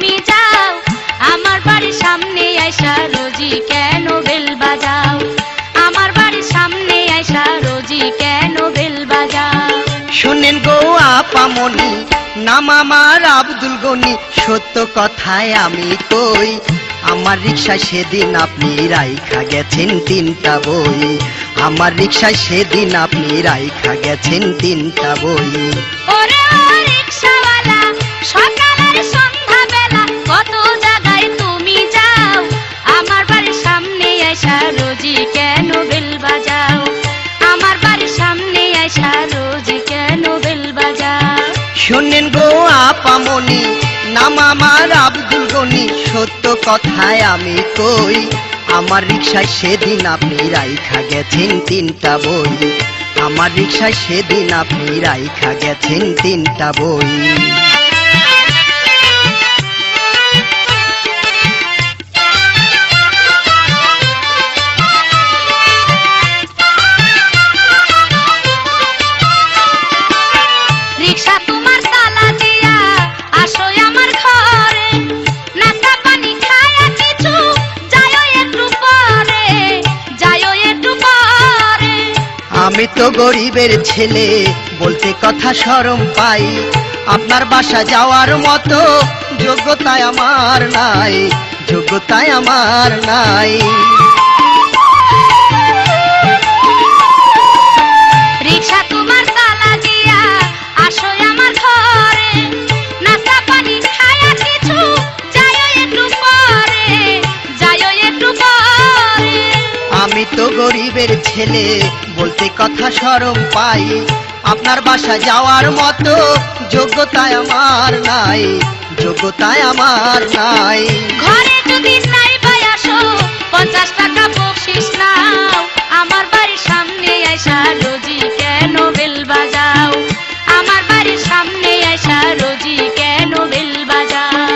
তুমি যাও আমার বাড়ির সামনে আইসা রোজি কেন বেল বাজাও? আমার বাড়ির সামনে আইসা রোজি কেন বেল বাজাও? শুনেন গো আপামনি নাম আমার আব্দুল গনি সত্য কথায় আমি কই আমার রিক্সা সেদিন আপনি রাইখা গেছেন তিনটা বই আমার রিক্সা সেদিন আপনি রাইখা গেছেন তিনটা বই। শোনেন গো আপামনি, নাম আমার আব্দুল গনি। সত্য কথায় আমি কই, আমার রিক্সায় সেদিন আপনি রাইখা গেছেন তিনটা বই। আমার রিক্সায় সেদিন আপনি রাইখা গেছেন তিনটা বই। আমি তো গরিবের ছেলে বলতে কথা সরম পাই। আপনার বাসা যাওয়ার মতো যোগ্যতায় আমার নাই যোগ্যতায় আমার নাই। আমি তো গরিবের ছেলে বলতে কথা সরম পাই। আপনার বাসা যাওয়ার মতো যোগ্যতায় আমার নাই যোগ্যতায় আমার নাই। ঘরে যদি নাই পাই আসো পঞ্চাশ টাকা বকশিস নাও। আমার বাড়ির সামনে আইসা রোজি কেন বেল বাজাও? আমার বাড়ির সামনে আইসা রোজি কেন বেল বাজাও?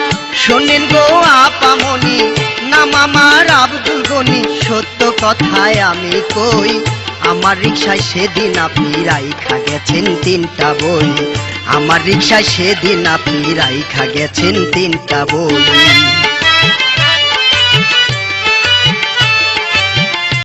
শোনেন গো আপামনি নাম আমার আব্দুল গনি সত্য কথায় আমি কই আমার রিক্সায় সেদিন আপনি রাইখা গেছেন তিনটা বই আমার রিক্সায় সেদিন আপনি রাইখা গেছেন তিনটা বই